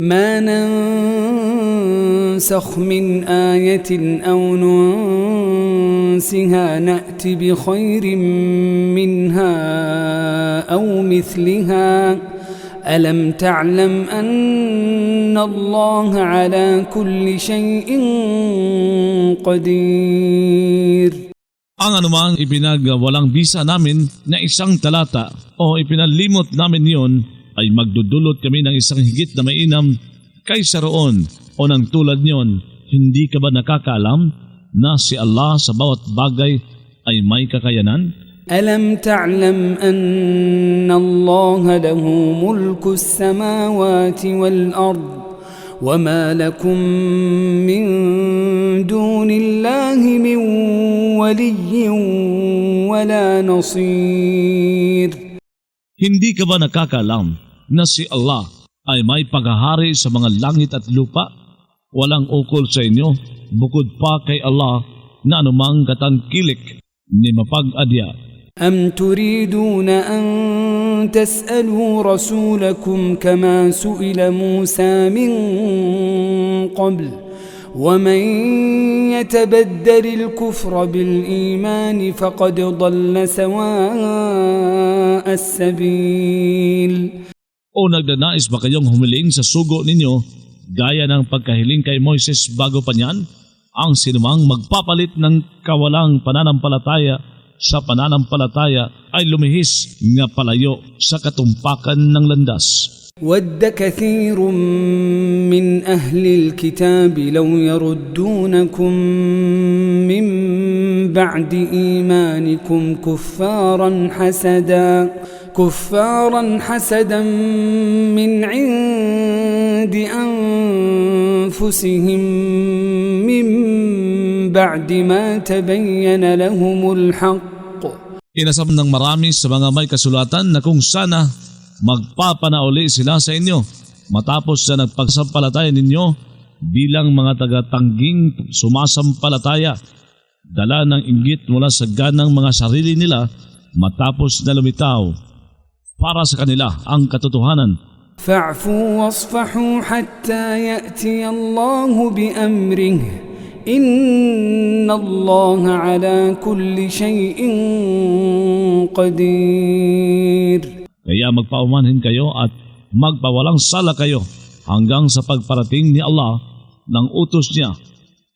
ما ننسخ من آية أو ننسها نأت بخير منها أو مثلها ألم تعلم أن الله على كل شيء قدير Ang anumang ipinagwalang bisa namin na isang talata o ipinalimot namin yon ay magdudulot kami ng isang higit na mainam kaysa roon o ng tulad niyon. Hindi ka ba nakakaalam na si Allah sa bawat bagay ay may kakayanan? ألم تعلم أن الله له ملك السماوات والأرض وما لكم من دون الله من ولي ولا نصير Hindi ka ba nakakaalam na si Allah ay may paghahari sa mga langit at lupa? Walang ukol sa inyo bukod pa kay Allah na anumang katangkilik ni mapag-adya. أم تريدون أن تسألوا رسولكم كما سئل موسى من قبل ومن يتبدل الكفر بالإيمان فقد ضل سواء السبيل O nagdanais ba kayong humiling sa sugo ninyo gaya ng pagkahiling kay Moises bago pa niyan? Ang sinumang magpapalit ng kawalang pananampalataya sa pananampalataya ay lumihis nga palayo sa katumpakan ng landas. ود كثير من أهل الكتاب لو يردونكم من بعد إيمانكم كفارا حسدا كفارا حسدا من عند أنفسهم من بعد ما تبين لهم الحق Inasam ng marami sa mga may kasulatan na kung sana magpapanauli sila sa inyo matapos sa nagpagsampalataya ninyo bilang mga taga-tangging sumasampalataya dala ng inggit mula sa ganang mga sarili nila matapos na lumitaw para sa kanila ang katotohanan. Fa'fu wasfahu hatta ya'ti Allahu bi amrih. Inna Allah ala kulli shay'in qadir. Kaya magpaumanhin kayo at magpawalang sala kayo hanggang sa pagparating ni Allah ng utos niya.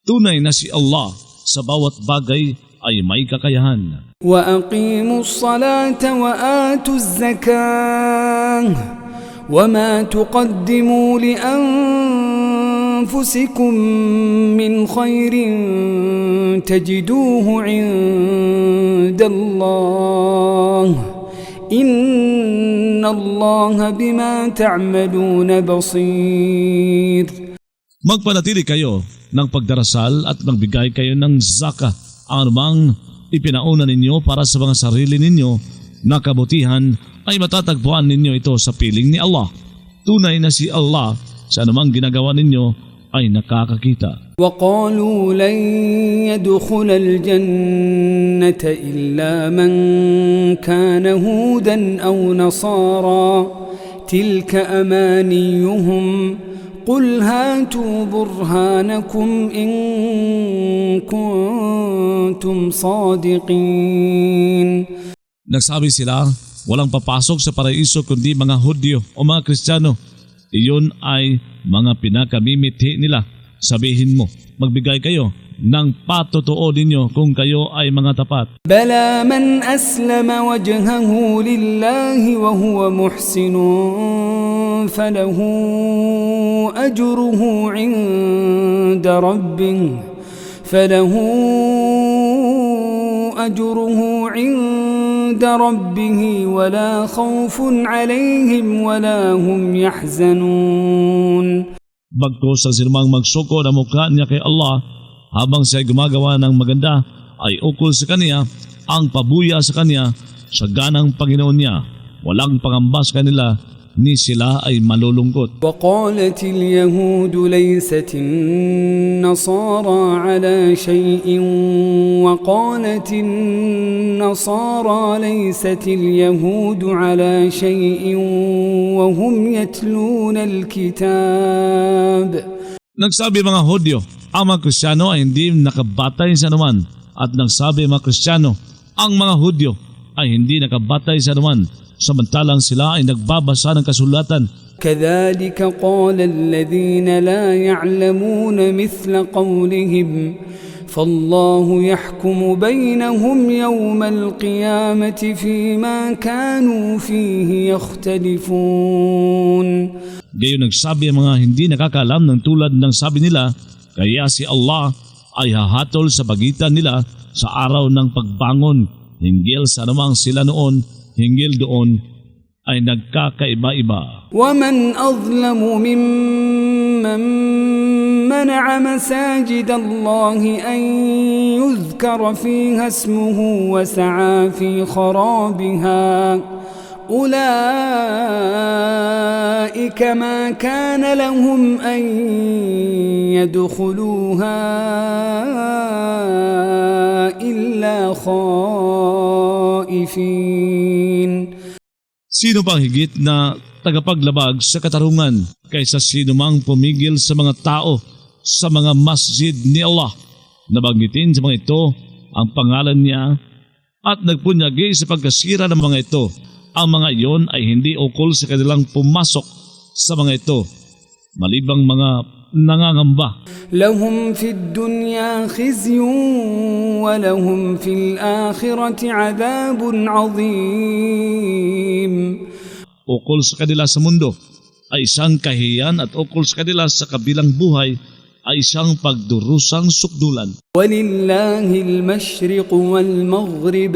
Tunay na si Allah sa bawat bagay ay may kakayahan. وأقيموا الصلاة وآتوا الزكاة وما تقدموا لأنفسكم من خير تجدوه عند الله إن الله بما تعملون بصير Magpanatili kayo ng pagdarasal at magbigay kayo ng zaka ang anumang ipinauna ninyo para sa mga sarili ninyo na kabutihan ay matatagpuan ninyo ito sa piling ni Allah. Tunay na si Allah sa anumang ginagawa ninyo ay nakakakita. وقالوا لن يدخل الجنة إلا من كان هودا أو نصارى تلك أمانيهم قل هاتوا برهانكم إن كنتم صادقين Nagsabi sila, walang papasok sa paraiso kundi mga Hudyo o mga Kristiyano. Iyon ay mga pinakamimiti nila. Sabihin mo, magbigay kayo ng patotoo ninyo kung kayo ay mga tapat. بلى من أسلم وجهه لله وهو محسن فله أجره عند ربه فله أجره عند ربه ولا خوف عليهم ولا هم يحزنون Bagko sa sinumang magsuko na mukha niya kay Allah habang siya ay gumagawa ng maganda ay ukol sa kaniya ang pabuya sa kaniya sa ganang Panginoon niya. Walang pangamba sa kanila ni sila ay malulungkot. وقالت اليهود ليست النصارى على شيء وقالت النصارى ليست اليهود على شيء وهم يتلون الكتاب Nagsabi mga Hudyo, ang mga Kristiyano ay hindi nakabatay sa anuman. At nagsabi mga Kristiyano, ang mga Hudyo ay hindi nakabatay sa anuman. Samantalang sila ay nagbabasa ng kasulatan. كذلك قال الذين لا يعلمون مثل قولهم فالله يحكم بينهم يوم القيامة فيما كانوا فيه يختلفون Gayon nagsabi ang mga hindi nakakaalam ng tulad ng sabi nila, kaya si Allah ay hahatol sa pagitan nila sa araw ng pagbangon. Hinggil sa anumang sila noon, hinggil doon ay nagkakaiba-iba. ومن أظلم ممن منع مساجد الله أن يذكر فيها اسمه وسعى في خرابها أولئك ما كان لهم أن يدخلوها إلا خائفين Sino pang higit na tagapaglabag sa katarungan kaysa sino mang pumigil sa mga tao sa mga masjid ni Allah? Nabanggitin sa mga ito ang pangalan niya at nagpunyagi sa pagkasira ng mga ito. ang mga iyon ay hindi ukol sa kanilang pumasok sa mga ito, malibang mga nangangamba. Lahum fid dunya khizyun wa lahum fil akhirati adabun azim. Ukol sa kanila sa mundo ay isang kahiyan at ukol sa kanila sa kabilang buhay ay isang pagdurusang sukdulan. Walillahi al-mashriq wal-maghrib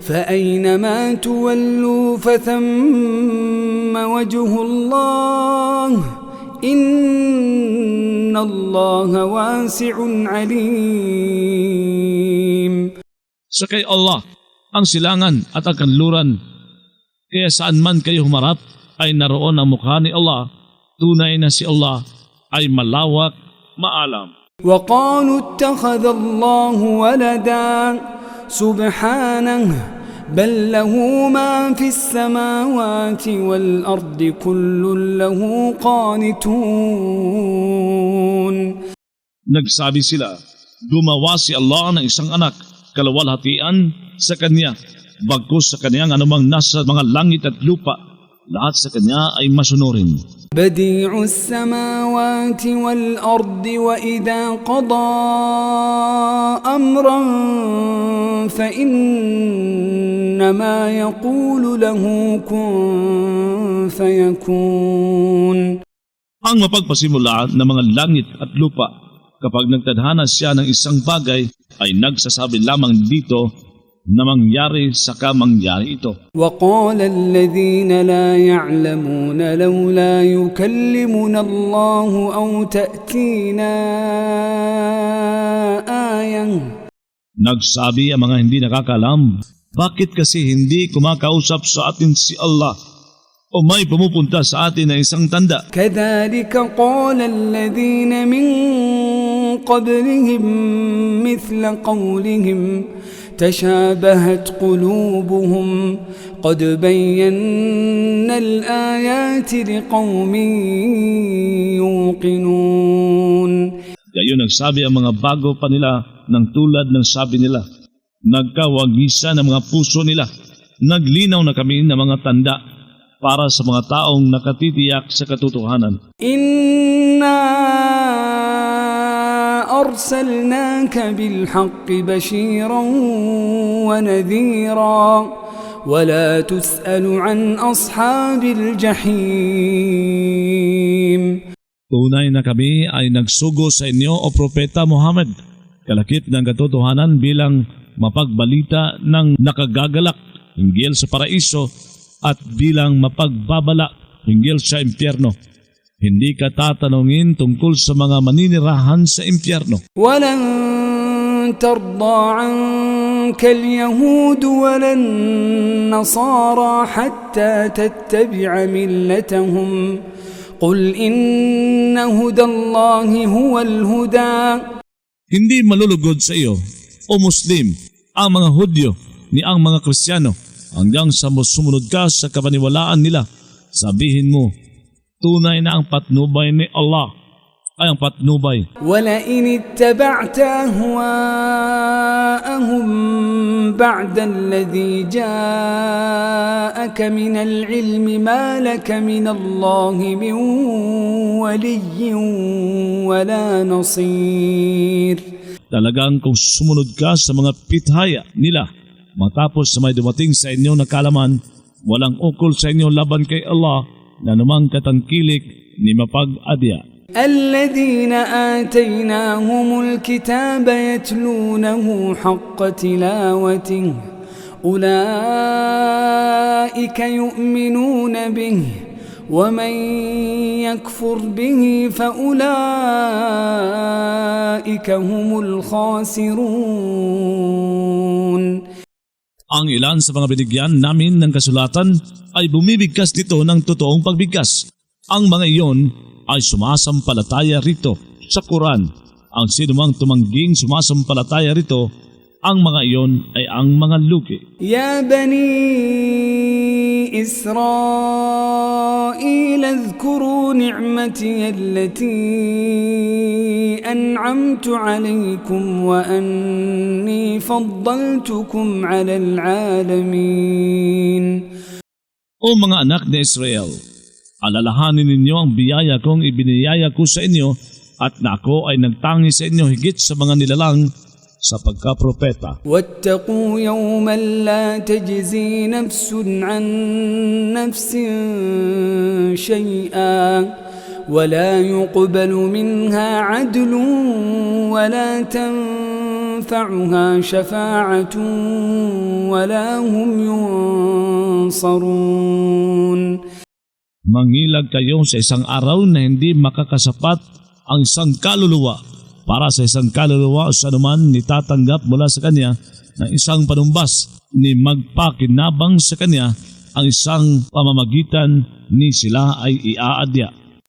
فأينما تولوا فثم وجه الله إن الله واسع عليم Sa kay Allah ang silangan at ang kanluran. Kaya saan man kayo humarap ay naroon ang mukha ni Allah. Tunay na si Allah ay malawak, maalam. وقالوا اتخذ الله ولدا سبحانه بل له ما في السماوات والأرض كل له قانتون Nagsabi sila, gumawa si Allah ng isang anak, kalawalhatian sa Kanya, bagkus sa Kanyang anumang nasa mga langit at lupa, lahat sa kanya ay masunurin. Badi'u samawati wal ardi wa idha qada amran fa innama yaqulu lahu kun fayakun. Ang mapagpasimula ng mga langit at lupa kapag nagtadhana siya ng isang bagay ay nagsasabi lamang dito na mangyari saka mangyari ito. وقال الذين لا يعلمون لولا يكلمنا الله أو تأتينا آية Nagsabi ang mga hindi nakakalam, bakit kasi hindi kumakausap sa atin si Allah o may pumupunta sa atin na isang tanda? كذلك قال الذين من قبلهم مثل قولهم تشابهت قلوبهم قد بينا الآيات لقوم يوقنون Gayon nagsabi ang mga bago pa nila ng tulad ng sabi nila. Nagkawagisa ng mga puso nila. Naglinaw na kami ng mga tanda para sa mga taong nakatitiyak sa katotohanan. إنا أرسلناك بالحق بشيرا ونذيرا ولا تسأل عن أصحاب الجحيم Tunay na kami ay nagsugo sa inyo o Propeta Muhammad, kalakip ng katotohanan bilang mapagbalita ng nakagagalak hinggil sa paraiso at bilang mapagbabala hinggil sa impyerno. Hindi ka tatanungin tungkol sa mga maninirahan sa impyerno. ولن ترضى عنك عنك اليهود ولا النصارى حتى تتبع ملتهم قل إن هدى الله هو الهدى Hindi malulugod sa iyo, o Muslim, ang mga Hudyo ni ang mga Kristiyano hanggang sa sumunod ka sa kapaniwalaan nila. Sabihin mo, tunay na ang patnubay ni Allah ay ang patnubay ولئن اتبعت أهواءهم بعد الذي جاءك من العلم ما لك من الله من ولي ولا نصير Talagang kung sumunod ka sa mga pithaya nila, matapos sa may dumating sa inyo na kalaman, walang ukol sa inyo laban kay Allah na namang katangkilik ni mapag-adya. الذين آتيناهم الكتاب يتلونه حق تلاوته. أولئك يؤمنون به. ومن يكفر به فأولئك هم الخاسرون. Ang ilan sa mga binigyan namin ng kasulatan ay bumibigkas dito ng totoong pagbigkas. Ang mga iyon ay sumasampalataya rito sa Quran. Ang sinumang tumangging sumasampalataya rito, ang mga iyon ay ang mga lugi. يا بني إسرائيل اذكروا نعمتي التي أنعمت عليكم وأني فضلتكم على العالمين O mga anak ni Israel, alalahanin ninyo ang biyaya kong ibiniyaya ko sa inyo at na ako ay nagtangi sa inyo higit sa mga nilalang sa pagkapropeta. واتقوا يوما لا تجزي نفس عن نفس شيئا ولا يقبل منها عدل ولا تنفعها شفاعة ولا هم ينصرون Mangilag kayo sa isang araw na hindi makakasapat ang isang kaluluwa para sa isang kaluluwa o sa naman nitatanggap mula sa kanya ng isang panumbas ni magpakinabang sa kanya ang isang pamamagitan ni sila ay iaadya.